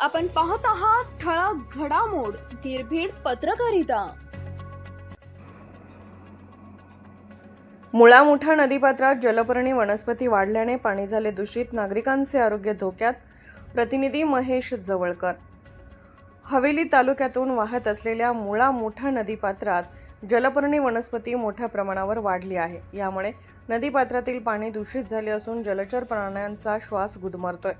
आपण पाहत आहात ठळक घडामोड निर्भीड पत्रकारिता. मुळा मोठा नदीपात्रात जलपर्णी वनस्पती वाढल्याने पाणी झाले दूषित नागरिकांचे आरोग्य धोक्यात प्रतिनिधी महेश जवळकर. हवेली तालुक्यातून वाहत असलेल्या मुळा मोठा नदीपात्रात जलपर्णी वनस्पती मोठ्या प्रमाणावर वाढली आहे. यामुळे नदीपात्रातील पाणी दूषित झाले असून जलचर प्राण्यांचा श्वास गुदमरतोय.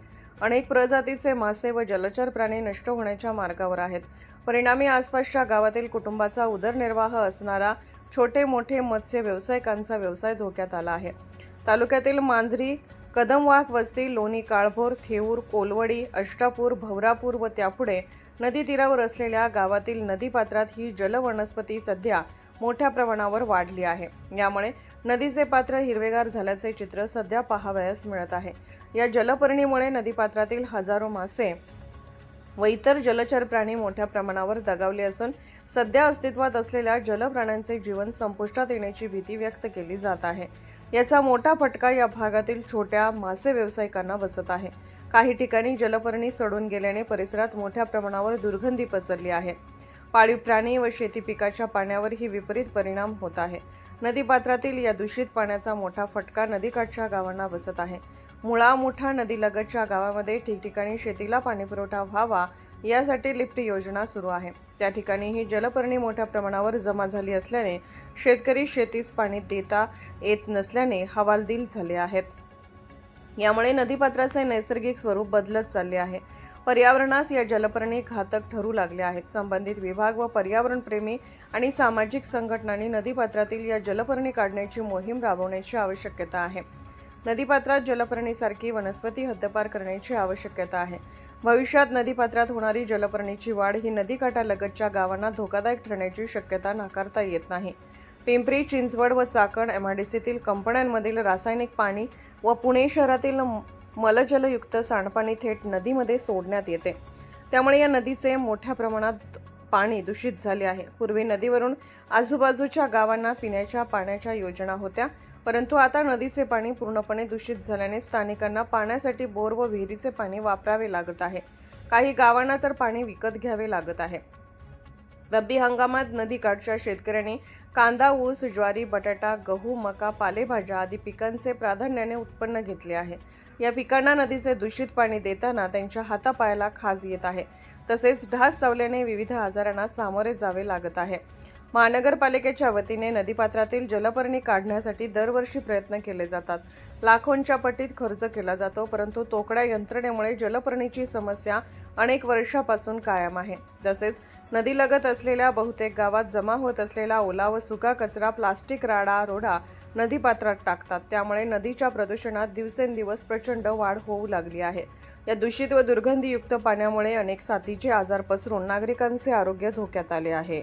अनेक प्रजातीचे मासे व जलचर प्राणी नष्ट होण्याच्या मार्गावर आहेत. परिणामी आसपासच्या गावातील कुटुंबाचा उदरनिर्वाह असणारा छोटे मोठे मत्स्य व्यावसायिकांचा व्यवसाय धोक्यात आला आहे. तालुक्यातील मांजरी कदमवाक वस्ती लोणी काळभोर थेऊर कोलवडी अष्टापूर भवरापूर व त्यापुढे नदी तीरावर असलेल्या गावातील नदीपात्रात ही जलवनस्पती सध्या मोठ्या प्रमाणावर वाढली आहे. यामुळे नदीचे पात्र हिरवेगार झाल्याचे चित्र सध्या पाहावयास मिळत आहे. या जलपर्णीमुळे नदीपात्रातील हजारो मासे व इतर जलचर प्राणी मोठ्या प्रमाणावर दगावले असून सध्या अस्तित्वात असलेल्या जलप्राण्यांचे जीवन संपुष्टात येण्याची भीती व्यक्त केली जात आहे. याचा मोठा फटका या भागातील छोट्या मासे व्यावसायिकांना बसत आहे. काही ठिकाणी जलपर्णी सडून गेल्याने परिसरात मोठ्या प्रमाणावर दुर्गंधी पसरली आहे. पाळीव प्राणी व शेती पिकाच्या पाण्यावरही विपरीत परिणाम होत आहे. नदीपात्रातील या दूषित पाण्याचा मोठा फटका नदीकाठच्या गावांना बसत आहे. मुळा मुठा नदीलगतच्या गावामध्ये ठिकठिकाणी शेतीला पाणीपुरवठा व्हावा यासाठी लिफ्ट योजना सुरू आहे. त्या ठिकाणीही जलपर्णी मोठ्या प्रमाणावर जमा झाली असल्याने शेतकरी शेतीस पाणी देता येत नसल्याने हवालदिल झाले आहेत. यामुळे नदीपात्राचे नैसर्गिक स्वरूप बदलत चालले आहे. पर्यावरणास या जलपर्णी घातक ठरू लागले आहेत. संबंधित विभाग व पर्यावरणप्रेमी आणि सामाजिक संघटनांनी नदीपात्रातील या जलपर्णी काढण्याची मोहीम राबवण्याची आवश्यकता आहे. नदीपात्रात जलपर्णीसारखी वनस्पती हद्दपार करण्याची आवश्यकता आहे. भविष्यात नदीपात्रात होणारी जलपर्णीची वाढ ही नदीकाठालगतच्या गावांना धोकादायक ठरण्याची शक्यता नाकारता येत नाही. पिंपरी चिंचवड व चाकण एमआयडीसीतील कंपन्यांमधील रासायनिक पाणी व पुणे शहरातील मलजलयुक्त सांडपाणी थेट नदीमध्ये सोडण्यात येते. त्यामुळे या नदीचे मोठ्या प्रमाणात पाणी दूषित झाले आहे. पूर्वी नदीवरून आजूबाजूच्या गावांना पिण्याच्या पाण्याच्या योजना होत्या परंतु आता नदीचे पाणी पूर्णपणे दूषित झाल्याने स्थानिकांना पाण्यासाठी बोर व विहिरीचे पाणी वापरावे लागत आहे. काही गावांना तर पाणी विकत घ्यावे लागत आहे. रब्बी हंगामात नदीकाठच्या शेतकऱ्यांनी कांदा ऊस ज्वारी बटाटा गहू मका पालेभाज्या आदी पिकांचे प्राधान्याने उत्पन्न घेतले आहे. या पिकांना नदीचे दूषित पाणी देताना त्यांच्या हातापायाला खाज येत आहे. तसेच ढास चावल्याने विविध आजारांना सामोरे जावे लागत आहे. महानगरपालिकेच्या वतीने नदीपात्रातील जलपर्णी काढण्यासाठी दरवर्षी प्रयत्न केले जातात. लाखोंच्या पटीत खर्च केला जातो परंतु तोकड्या यंत्रणेमुळे जलपर्णीची समस्या अनेक वर्षापासून कायम आहे. तसेच नदीलगत असलेल्या बहुतेक गावात जमा होत असलेला ओला व सुका कचरा प्लास्टिक राडा रोडा नदीपात्रात टाकतात. त्यामुळे नदीच्या प्रदूषणात दिवसेंदिवस प्रचंड वाढ होऊ लागली आहे. या दूषित व दुर्गंधीयुक्त पाण्यामुळे अनेक साथीचे आजार पसरून नागरिकांचे आरोग्य धोक्यात आले आहे.